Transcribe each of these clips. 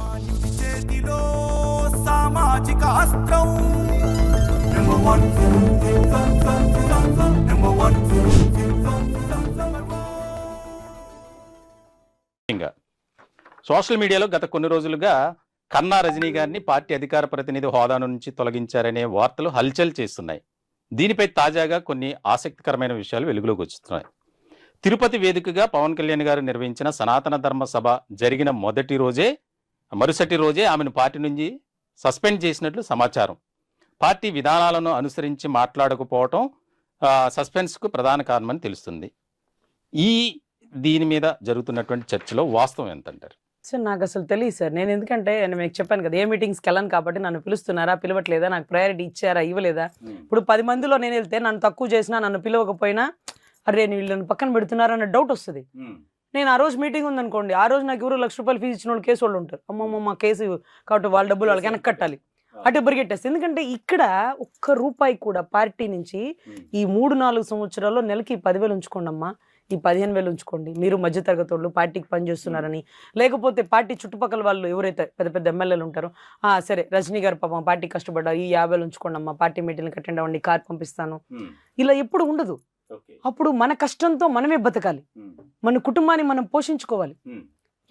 సామాన్యుడి చేతిలో సామాజిక అస్త్రం. సోషల్ మీడియాలో గత కొన్ని రోజులుగా కన్నా రజనీ గారిని పార్టీ అధికార ప్రతినిధి హోదా నుంచి తొలగించారనే వార్తలు హల్చల్ చేస్తున్నాయి. దీనిపై తాజాగా కొన్ని ఆసక్తికరమైన విషయాలు వెలుగులోకి వస్తున్నాయి. తిరుపతి వేదికగా పవన్ కళ్యాణ్ గారు నిర్వహించిన సనాతన ధర్మ సభ జరిగిన మొదటి రోజే మరుసటి రోజే ఆమెను పార్టీ నుంచి సస్పెండ్ చేసినట్లు సమాచారం. పార్టీ విధానాలను అనుసరించి మాట్లాడకపోవటం సస్పెన్స్కు ప్రధాన కారణమని తెలుస్తుంది. ఈ దీని మీద జరుగుతున్నటువంటి చర్చలో వాస్తవం ఎంతంటారు? సార్ నాకు అసలు తెలియదు సార్. నేను ఎందుకంటే నేను మీకు చెప్పాను కదా ఏ మీటింగ్స్కి వెళ్ళను కాబట్టి నన్ను పిలుస్తున్నారా పిలవట్లేదా నాకు ప్రయారిటీ ఇచ్చారా ఇవ్వలేదా? ఇప్పుడు పది మందిలో నేను వెళ్తే నన్ను తక్కువ చేసినా నన్ను పిలవకపోయినా అరే నేను వీళ్ళని పక్కన పెడుతున్నారన్న డౌట్ వస్తుంది. నేను ఆ రోజు మీటింగ్ ఉందనుకోండి ఆ రోజు నాకు ఎవరు లక్ష రూపాయలు ఫీజు ఇచ్చిన వాళ్ళు కేసు వాళ్ళు ఉంటారు. అమ్మమ్మ మా కేసు కాబట్టి వాళ్ళ డబ్బులు వాళ్ళకి వెనక్కి కట్టాలి. అటు పరిగెట్టేస్తే ఎందుకంటే ఇక్కడ ఒక్క రూపాయి కూడా పార్టీ నుంచి ఈ మూడు నాలుగు సంవత్సరాల్లో నెలకి పదివేలు ఉంచుకోండి అమ్మా. ఈ పదిహేను వేలు ఉంచుకోండి. మీరు మధ్యతరగతి వాళ్ళు పార్టీకి పనిచేస్తున్నారని లేకపోతే పార్టీ చుట్టుపక్కల వాళ్ళు ఎవరైతే పెద్ద పెద్ద ఎమ్మెల్యేలు ఉంటారో ఆ సరే రజనీ గారు పాపం పార్టీ కష్టపడ్డారు. ఈ యాభై వేలు ఉంచుకోండి అమ్మా. పార్టీ మీటింగ్కి అటెండ్ అవ్వండి. కార్ పంపిస్తాను. ఇలా ఎప్పుడు ఉండదు. అప్పుడు మన కష్టంతో మనమే బతకాలి. మన కుటుంబాన్ని మనం పోషించుకోవాలి.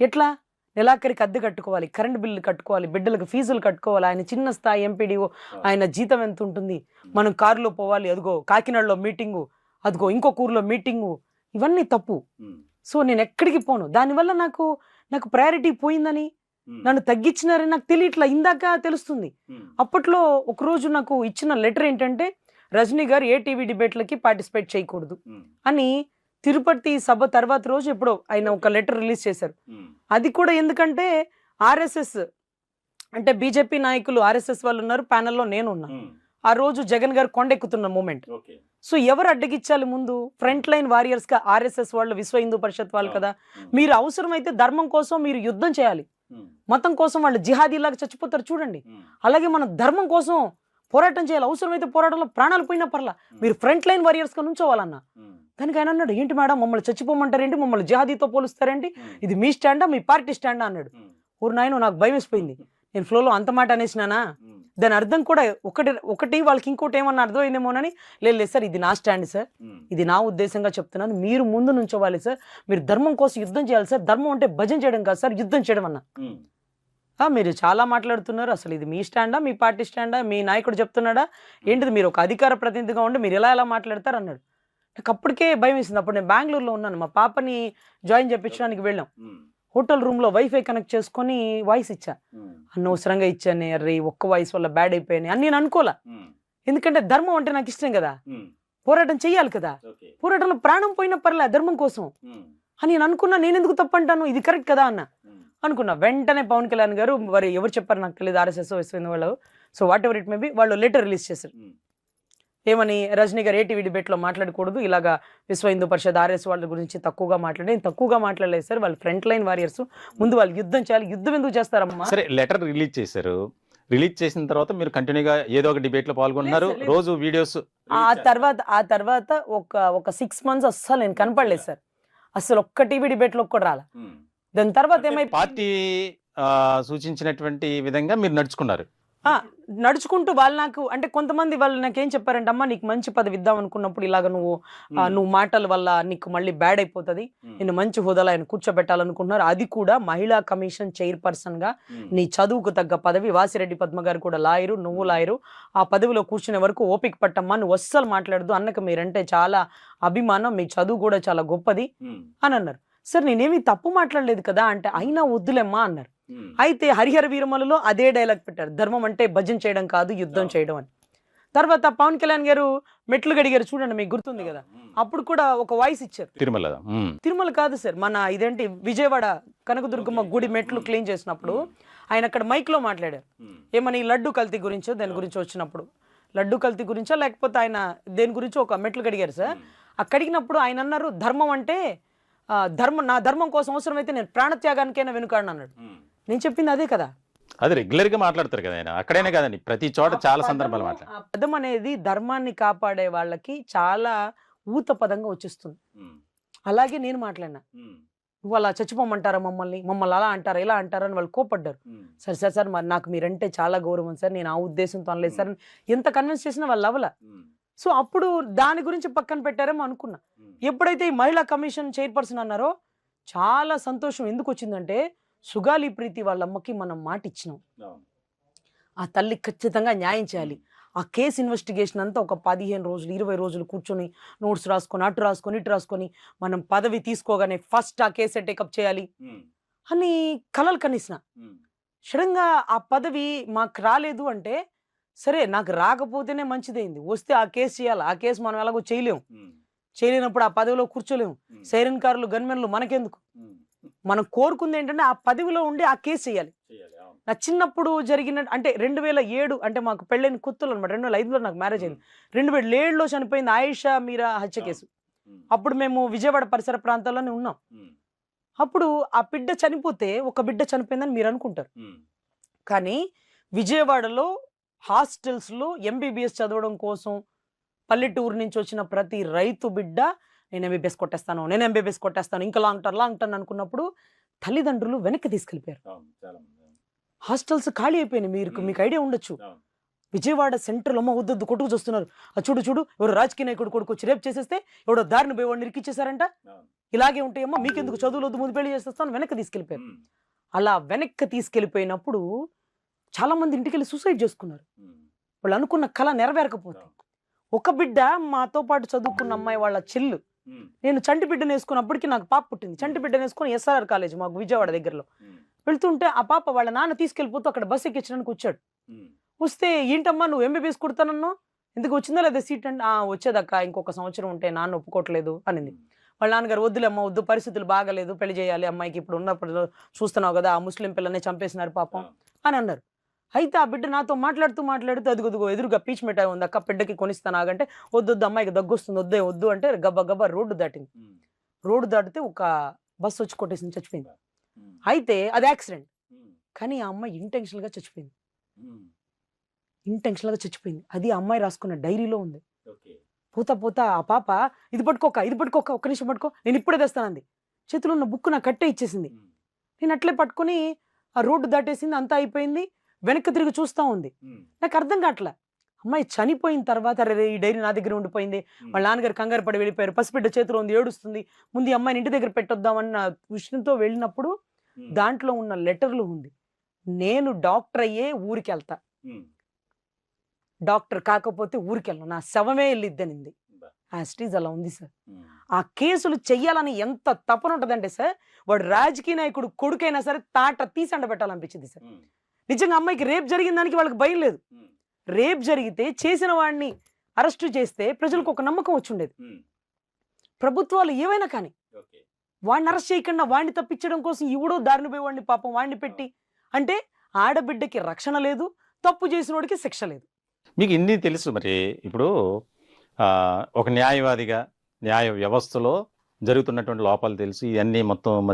ఎట్లా? నెలాఖరికి అద్దె కట్టుకోవాలి కరెంట్ బిల్లు కట్టుకోవాలి బిడ్డలకు ఫీజులు కట్టుకోవాలి ఆయన చిన్న స్థాయి ఎంపీడీఓ ఆయన జీతం ఎంత ఉంటుంది? మనం కారులో పోవాలి అదిగో కాకినాడలో మీటింగు అదిగో ఇంకొక ఊర్లో మీటింగు ఇవన్నీ తప్పు. సో నేను ఎక్కడికి పోను? దానివల్ల నాకు నాకు ప్రయారిటీ పోయిందని? నన్ను తగ్గించినారని నాకు తెలియట్లా ఇందాక తెలుస్తుంది. అప్పట్లో ఒకరోజు నాకు ఇచ్చిన లెటర్ ఏంటంటే రజనీ గారు ఏ టీవీ డిబేట్లకి పార్టిసిపేట్ చేయకూడదు అని తిరుపతి సభ తర్వాత రోజు ఎప్పుడో ఆయన ఒక లెటర్ రిలీజ్ చేశారు. అది కూడా ఎందుకంటే ఆర్ఎస్ఎస్ అంటే బీజేపీ నాయకులు ఆర్ఎస్ఎస్ వాళ్ళు ఉన్నారు ప్యానెల్లో నేను ఉన్నా. ఆ రోజు జగన్ గారు కొండెక్కుతున్న మూమెంట్. సో ఎవరు అడ్డగిచ్చాలి ముందు? ఫ్రంట్ లైన్ వారియర్స్గా ఆర్ఎస్ఎస్ వాళ్ళు విశ్వ హిందూ పరిషత్ వాళ్ళు కదా. మీరు అవసరమైతే ధర్మం కోసం మీరు యుద్ధం చేయాలి. మతం కోసం వాళ్ళు జిహాదీలాగా చచ్చిపోతారు చూడండి. అలాగే మనం ధర్మం కోసం పోరాటం చేయాలి. అవసరమైతే పోరాటంలో ప్రాణాలు పోయినా పర్లా. మీరు ఫ్రంట్ లైన్ వారియర్స్గా నుంచోవాలన్న. దానికి ఆయన అన్నాడు ఏంటి మేడం మమ్మల్ని చచ్చిపోమంటారేంటి? మమ్మల్ని జిహాదీతో పోలుస్తారేంటి? ఇది మీ స్టాండా మీ పార్టీ స్టాండా? అన్నాడు. ఊరు నాయన నాకు భయం వేసిపోయింది. నేను ఫ్లోలో అంత మాట అనేసినానా? దాని అర్థం కూడా ఒకటి ఒకటి వాళ్ళకి ఇంకోటి ఏమన్నా అర్థమైందేమోనని లేదు లేదు సార్ ఇది నా స్టాండ్ సార్. ఇది నా ఉద్దేశంగా చెప్తున్నాను. మీరు ముందు నుంచోవాలి సార్. మీరు ధర్మం కోసం యుద్ధం చేయాలి సార్. ధర్మం అంటే భజన చేయడం కాదు సార్ యుద్ధం చేయడం అన్న. మీరు చాలా మాట్లాడుతున్నారు. అసలు ఇది మీ స్టాండా మీ పార్టీ స్టాండా మీ నాయకుడు చెప్తున్నాడా? ఏంటిది మీరు ఒక అధికార ప్రతినిధిగా ఉండి మీరు ఎలా ఎలా మాట్లాడతారు అన్నాడు. నాకు అప్పటికే భయం వేసింది. అప్పుడు నేను బెంగళూరులో ఉన్నాను. మా పాపని జాయిన్ చేయించడానికి వెళ్ళాం. హోటల్ రూమ్లో వైఫై కనెక్ట్ చేసుకొని వాయిస్ ఇచ్చా. అనవసరంగా ఇచ్చాను అరే ఒక్క వాయిస్ వల్ల బ్యాడ్ అయిపోయాను అని నేను అనుకోలే. ఎందుకంటే ధర్మం అంటే నాకు ఇష్టం కదా. పోరాటం చెయ్యాలి కదా. పోరాటంలో ప్రాణం పోయినా పర్లే ధర్మం కోసం అని నేను అనుకున్నా. నేను ఎందుకు తప్పంటాను ఇది కరెక్ట్ కదా అన్న. అనుకున్నా. వెంటనే పవన్ కళ్యాణ్ గారు మరి ఎవరు చెప్పారు నాకు తెలియదు ఆర్ఎస్ఎస్ విశ్వ వాళ్ళు. So whatever it may be వాళ్ళు లెటర్ రిలీజ్ చేశారు. ఏమని రజనీ గారు ఏటీవీ డిబేట్లో మాట్లాడకూడదు ఇలాగా విశ్వ హిందూ పరిషత్ ఆర్ఎస్ వాళ్ళ గురించి తక్కువగా మాట్లాడి తక్కువగా మాట్లాడలేదు సార్ వాళ్ళు ఫ్రంట్ లైన్ వారియర్స్ ముందు వాళ్ళు యుద్ధం చేయాలి. యుద్ధం ఎందుకు చేస్తారమ్మా? సరే లెటర్ రిలీజ్ చేశారు. రిలీజ్ చేసిన తర్వాత మీరు కంటిన్యూగా ఏదో ఒక డిబేట్లో లేదు. రోజు వీడియోస్ ఆ తర్వాత ఆ తర్వాత ఒక ఒక సిక్స్ మంత్స్ అస్సలు నేను కనపడలేదు సార్. అసలు ఒక్క టీవీ డిబేట్లో కూడా రాలా. దాని తర్వాత ఏమైపోయింది? పార్టీ సూచించినటువంటి విధంగా మీరు నడుచుకున్నారు. ఆ, నడుచుకుంటూ వాళ్ళు నాకు అంటే కొంతమంది వాళ్ళు నాకేం చెప్పారంటే అమ్మా నీకు మంచి పదవి ఇద్దాం అనుకున్నప్పుడు ఇలాగ నువ్వు నువ్వు మాటల వల్ల నీకు మళ్ళీ బ్యాడ్ అయిపోతుంది. నిన్ను మంచి హోదాలో ఆయన కూర్చోబెట్టాలనుకుంటున్నారు. అది కూడా మహిళా కమిషన్ చైర్పర్సన్గా నీ చదువుకు తగ్గ పదవి. వాసిరెడ్డి పద్మ గారు కూడా లాయరు నువ్వు లాయరు. ఆ పదవిలో కూర్చునే వరకు ఓపిక పట్టమ్మా నువ్వు అస్సలు మాట్లాడదు అన్నకు మీరంటే చాలా అభిమానం మీ చదువు కూడా చాలా గొప్పది అని అన్నారు. సార్ నేనేమి తప్పు మాట్లాడలేదు కదా అంటే అయినా వద్దులేమ్మా అన్నారు. అయితే హరిహర వీరమలలో అదే డైలాగ్ పెట్టారు. ధర్మం అంటే భజన చేయడం కాదు యుద్ధం. చేయడం అని. తర్వాత పవన్ కళ్యాణ్ గారు మెట్లు గడిగారు. చూడండి మీకు గుర్తుంది కదా. అప్పుడు కూడా ఒక వాయిస్ ఇచ్చారు. తిరుమల. తిరుమల కాదు సార్ మన ఇదేంటి విజయవాడ కనకదుర్గమ్మ గుడి మెట్లు క్లీన్ చేసినప్పుడు ఆయన అక్కడ మైక్లో మాట్లాడారు ఏమని లడ్డు కల్తీ గురించో దాని గురించి వచ్చినప్పుడు? లడ్డు కల్తీ గురించో లేకపోతే ఆయన దేని గురించో ఒక మెట్లు కడిగారు సార్? ఆ కడిగినప్పుడు ఆయన అన్నారు ధర్మం అంటే ధర్మం నా ధర్మం కోసం అవసరమైతే నేను ప్రాణత్యాగానికైనా వెనుకాడను అన్నాడు. నేను చెప్పింది అదే కదా. అది రెగ్యులర్గా మాట్లాడతారు కదా ఆయన. అక్కడైనా కదండి ప్రతి చోట చాలా సందర్భాలు మాట్లాడారు పదం అనేది ధర్మాన్ని కాపాడే వాళ్ళకి చాలా ఊత పదంగా వచ్చేస్తుంది. అలాగే నేను మాట్లాడినా. నువ్వు అలా చచ్చిపోమంటారా మమ్మల్ని? మమ్మల్ని అలా అంటారా ఇలా అంటారా అని వాళ్ళు కోపడ్డారు సరే సార్ సార్ మరి నాకు మీరంటే చాలా గౌరవం సార్ నేను ఆ ఉద్దేశంతో అనలేదు సార్ అని ఎంత కన్విన్స్ చేసినా వాళ్ళు అవ్వల సో అప్పుడు దాని గురించి పక్కన పెట్టారేమో అనుకున్నా. ఎప్పుడైతే ఈ మహిళా కమిషన్ చైర్పర్సన్ అన్నారో చాలా సంతోషం ఎందుకు వచ్చిందంటే సుగాలి ప్రీతి వాళ్ళ అమ్మకి మనం మాట ఇచ్చినాం. ఆ తల్లి ఖచ్చితంగా న్యాయం చేయాలి. ఆ కేసు ఇన్వెస్టిగేషన్ అంతా ఒక పదిహేను రోజులు ఇరవై రోజులు కూర్చొని నోట్స్ రాసుకొని అటు రాసుకొని ఇటు రాసుకొని మనం పదవి తీసుకోగానే ఫస్ట్ ఆ కేసే టేకప్ చేయాలి అని కలలు కనిసిన. సడన్గా ఆ పదవి మాకు రాలేదు అంటే సరే నాకు రాకపోతేనే మంచిదైంది. వస్తే ఆ కేసు చేయాలి ఆ కేసు మనం ఎలాగో చేయలేము చేయలేనప్పుడు ఆ పదవిలో కూర్చోలేము. సైరన్ కార్లు గన్మెన్లు మనకెందుకు? మనం కోరుకుంది ఏంటంటే ఆ పదవిలో ఉండి ఆ కేసు చేయాలి. నా చిన్నప్పుడు జరిగిన అంటే రెండు వేల ఏడు అంటే మాకు పెళ్ళైన కొత్తలు అనమాట రెండు వేల ఐదులో నాకు మ్యారేజ్ అయింది. రెండు వేల ఏడులో చనిపోయింది ఆయిషా మీరా హత్య కేసు. అప్పుడు మేము విజయవాడ పరిసర ప్రాంతాల్లోనే ఉన్నాం. అప్పుడు ఆ బిడ్డ చనిపోతే ఒక బిడ్డ చనిపోయిందని మీరు అనుకుంటారు. కానీ విజయవాడలో హాస్టల్స్లో ఎంబీబీఎస్ చదవడం కోసం పల్లెటూరు నుంచి వచ్చిన ప్రతి రైతు బిడ్డ నేను ఎంబీబీఎస్ కొట్టేస్తాను నేను ఎంబీబీఎస్ కొట్టేస్తాను ఇంకా లాంగ్ టర్న్ లాంగ్ టర్న్ అనుకున్నప్పుడు తల్లిదండ్రులు వెనక్కి తీసుకెళ్ళిపోయారు. హాస్టల్స్ ఖాళీ అయిపోయినాయి మీరు. మీకు ఐడియా ఉండొచ్చు. విజయవాడ సెంట్రల్ అమ్మ వద్దొద్దు కొట్టుకు చూస్తున్నారు. ఆ చూడు చూడు ఎవరు రాజకీయ నాయకుడు కొడుకు వచ్చి రేపు చేసేస్తే ఎవడో దారిని పోయి వాడిని ఇరికిచ్చేసారంట ఇలాగే ఉంటాయమ్మా మీకెందుకు చదువులు వద్దు ముందు పెళ్ళి చేసేస్తాను వెనక్కి తీసుకెళ్ళిపోయారు. అలా వెనక్కి తీసుకెళ్ళిపోయినప్పుడు చాలా మంది ఇంటికి వెళ్ళి సూసైడ్ చేసుకున్నారు వాళ్ళు అనుకున్న కళ నెరవేరకపోతే. ఒక బిడ్డ మాతో పాటు చదువుకున్న అమ్మాయి వాళ్ళ చెల్లు. నేను చంటి బిడ్డను వేసుకున్నప్పటికీ నాకు పాప పుట్టింది. చంటి బిడ్డను వేసుకుని ఎస్ఆర్ఆర్ కాలేజ్ మాకు విజయవాడ దగ్గరలో. వెళ్తుంటే ఆ పాప వాళ్ళ నాన్న తీసుకెళ్ళిపోతూ అక్కడ బస్ ఎక్కించడానికి వచ్చాడు. వస్తే ఏంటమ్మా నువ్వు ఎంబీబీఎస్ కుడతానన్నావు? ఎందుకు వచ్చిందా లేదా సీట్ అంటే "ఆ, వచ్చేదక్క ఇంకొక సంవత్సరం ఉంటే నాన్న ఒప్పుకోవట్లేదు అనింది. వాళ్ళ నాన్నగారు వద్దులేమ్మ వద్దు పరిస్థితులు బాగాలేదు పెళ్ళి చేయాలి అమ్మాయికి ఇప్పుడు ఉన్నప్పుడు చూస్తున్నావు కదా ఆ ముస్లిం పిల్లల్ని చంపేసినారు పాపం అని అన్నారు. అయితే ఆ బిడ్డ నాతో మాట్లాడుతూ మాట్లాడుతూ అదుగుదుగో ఎదురుగా పీచ్ మిఠాయి ఉంది. అక్క బిడ్డకి కొనిస్తాను ఆగంటే వద్దు వద్దు అమ్మాయికి దగ్గు వస్తుంది వద్దే వద్దు అంటే గబ్బా గబ్బా రోడ్డు దాటింది. రోడ్డు దాటితే ఒక బస్సు వచ్చి కొట్టేసి చచ్చిపోయింది. అయితే అది యాక్సిడెంట్. కానీ ఆ అమ్మాయి intentional గా చచ్చిపోయింది. intentional గా చచ్చిపోయింది. అది ఆ అమ్మాయి రాసుకున్న డైరీలో ఉంది. పోతా పోతా ఆ పాప ఇది పట్టుకోక ఇది పట్టుకోక ఒక్క నిమిషం పట్టుకో నేను ఇప్పుడే తెస్తానంది చేతిలో ఉన్న బుక్ నాకు కట్టే ఇచ్చేసింది. నేను అట్లే పట్టుకొని ఆ రోడ్డు దాటేసింది అంతా అయిపోయింది. వెనక్కి తిరిగి చూస్తా ఉంది. నాకు అర్థం కావట్లే. అమ్మాయి చనిపోయిన తర్వాత అరే ఈ డైరీ నా దగ్గర ఉండిపోయింది. వాళ్ళ నాన్నగారు కంగారు పడి వెళ్ళిపోయారు. పసిబిడ్డ చేతిలో ఉంది ఏడుస్తుంది. ముందు ఈ అమ్మాయిని ఇంటి దగ్గర పెట్టొద్దామన్న విషయంతో వెళ్ళినప్పుడు దాంట్లో ఉన్న లెటర్లు ఉంది. నేను డాక్టర్ అయ్యే ఊరికి వెళ్తా. డాక్టర్ కాకపోతే ఊరికి వెళ్ళను. నా శవమే వెళ్ళిద్దనింది. ఆ స్టీజ్ అలా ఉంది సార్. ఆ కేసులు చెయ్యాలని ఎంత తపన ఉంటుందంటే సార్ వాడు రాజకీయ నాయకుడు కొడుకైనా సరే తాట తీసి పెట్టాలనిపించింది సార్. నిజంగా అమ్మాయికి రేప్ జరిగిన దానికి వాళ్ళకి భయం లేదు. రేప్ జరిగితే చేసిన వాడిని అరెస్టు చేస్తే ప్రజలకు ఒక నమ్మకం వచ్చి ఉండేది. ప్రభుత్వాలు ఏవైనా కానీ వాడిని అరెస్ట్ చేయకుండా వాడిని తప్పించడం కోసం ఇవిడో దారిని పోయి వాడిని పాపం వాడిని పెట్టి అంటే ఆడబిడ్డకి రక్షణ లేదు తప్పు చేసినోడికి శిక్ష లేదు. మీకు ఇన్ని తెలుసు మరి. ఇప్పుడు ఆ, ఒక న్యాయవాదిగా న్యాయ వ్యవస్థలో జరుగుతున్నటువంటి లోపాలు తెలుసు. ఇవన్నీ మొత్తం